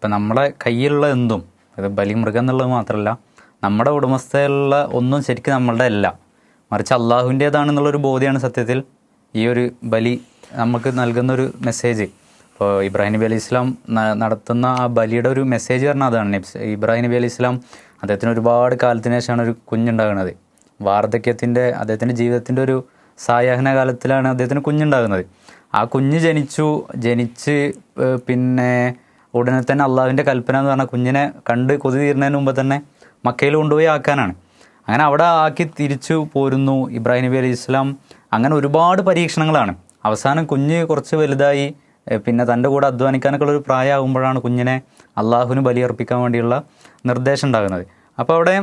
ഇപ്പം നമ്മുടെ കയ്യിലുള്ള എന്തും അത് ബലിമൃഗം എന്നുള്ളത് മാത്രമല്ല നമ്മുടെ ഉടമസ്ഥയിലുള്ള ഒന്നും ശരിക്കും നമ്മളുടെ അല്ല. മറിച്ച് അള്ളാഹുവിന്റേതാണെന്നുള്ളൊരു ബോധ്യമാണ് സത്യത്തിൽ ഈ ഒരു ബലി നമുക്ക് നൽകുന്ന ഒരു മെസ്സേജ് ഇപ്പോൾ ഇബ്രാഹിം നബി അലൈഹി ഇസ്ലാം നടത്തുന്ന ആ ബലിയുടെ ഒരു മെസ്സേജ് പറഞ്ഞാൽ അതാണ്. ഇബ്രാഹിം നബി അലൈഹി ഇസ്ലാം അദ്ദേഹത്തിന് ഒരുപാട് കാലത്തിന് ശേഷമാണ് ഒരു കുഞ്ഞുണ്ടാകുന്നത്. വാർദ്ധക്യത്തിന്റെ അദ്ദേഹത്തിന്റെ ജീവിതത്തിന്റെ ഒരു സായാഹ്ന കാലത്തിലാണ് അദ്ദേഹത്തിന് കുഞ്ഞുണ്ടാകുന്നത്. ആ കുഞ്ഞ് ജനിച്ചു ജനിച്ച് പിന്നെ ഉടനെ തന്നെ അള്ളാഹുവിന്റെ കൽപ്പന എന്ന് പറഞ്ഞാൽ കുഞ്ഞിനെ കണ്ട് കൊതി തീരുന്നതിന് മുമ്പ് തന്നെ മക്കയിൽ കൊണ്ടുപോയി ആക്കാനാണ്. അങ്ങനെ അവിടെ ആക്കി തിരിച്ചു പോരുന്നു ഇബ്രാഹിം നബി അലൈഹി ഇസ്ലാം അങ്ങനെ ഒരുപാട് പരീക്ഷണങ്ങളാണ്. അവസാനം കുഞ്ഞ് കുറച്ച് വലുതായി പിന്നെ തന്റെ കൂടെ അധ്വാനിക്കാനൊക്കെ ഒരു പ്രായമാകുമ്പോഴാണ് കുഞ്ഞിനെ അള്ളാഹുവിന് ബലിയർപ്പിക്കാൻ വേണ്ടിയുള്ള നിർദ്ദേശം ഉണ്ടാകുന്നത്. അപ്പോൾ അവിടെ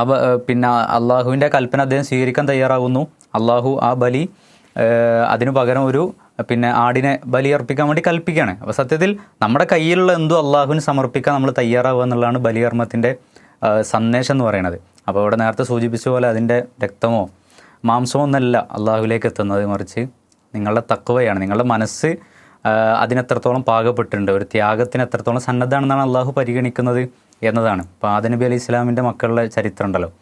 അവ പിന്നെ അള്ളാഹുവിന്റെ കൽപ്പന അദ്ദേഹം സ്വീകരിക്കാൻ തയ്യാറാകുന്നു. അള്ളാഹു ആ ബലി അതിനു പകരം ഒരു പിന്നെ ആടിനെ ബലിയർപ്പിക്കാൻ വേണ്ടി കൽപ്പിക്കുകയാണ്. അപ്പോൾ സത്യത്തിൽ നമ്മുടെ കയ്യിലുള്ള എന്തോ അള്ളാഹുവിന് സമർപ്പിക്കാൻ നമ്മൾ തയ്യാറാവുക എന്നുള്ളതാണ് ബലികർമ്മത്തിന്റെ സന്ദേശം എന്ന് പറയുന്നത്. അപ്പോൾ ഇവിടെ നേരത്തെ സൂചിപ്പിച്ച പോലെ അതിന്റെ രക്തമോ മാംസമോ ഒന്നല്ല അള്ളാഹുവിലേക്ക് എത്തുന്നത്. മറിച്ച് നിങ്ങളുടെ തക്കവയാണ് നിങ്ങളുടെ മനസ്സ് അതിനെത്രത്തോളം പാകപ്പെട്ടിട്ടുണ്ട്. ഒരു ത്യാഗത്തിന് എത്രത്തോളം സന്നദ്ധമാണെന്നാണ് അള്ളാഹു പരിഗണിക്കുന്നത് എന്നതാണ്. ഇപ്പോൾ ആദനബി നബി അലൈഹി ഇസ്ലാമിന്റെ മക്കളുടെ ചരിത്രം ഉണ്ടല്ലോ.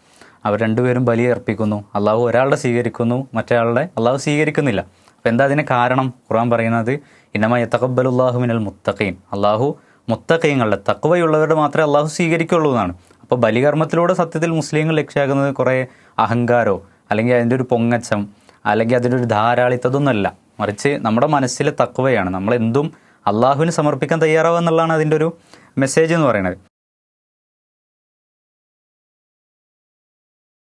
അവർ രണ്ടുപേരും ബലി അർപ്പിക്കുന്നു അള്ളാഹു ഒരാളുടെ സ്വീകരിക്കുന്നു. മറ്റേയാളുടെ അള്ളാഹു സ്വീകരിക്കുന്നില്ല. അപ്പോൾ എന്താ അതിന് കാരണം? ഖുർആൻ പറയുന്നത് ഇന്നമ യത്തഖബ്ബലുല്ലാഹു മിനൽ മുത്തഖീൻ. അള്ളാഹു മുത്തഖീങ്ങളുടെ തക്കവയുള്ളവരുടെ മാത്രമേ അള്ളാഹു സ്വീകരിക്കുള്ളൂ എന്നാണ്. അപ്പോൾ ബലികർമ്മത്തിലൂടെ സത്യത്തിൽ മുസ്ലിങ്ങൾ ലക്ഷ്യമാക്കുന്നത് കുറേ അഹങ്കാരോ അല്ലെങ്കിൽ അതിന്റെ ഒരു പൊങ്ങച്ചം അല്ലെങ്കിൽ അതിന്റെ ഒരു ധാരാളിത്തതൊന്നുമല്ല. മറിച്ച് നമ്മുടെ മനസ്സിലെ തക്കവയാണ് നമ്മളെന്തും അള്ളാഹുവിന് സമർപ്പിക്കാൻ തയ്യാറാവുക എന്നുള്ളതാണ് അതിന്റെ ഒരു മെസ്സേജ് എന്ന് പറയുന്നത്.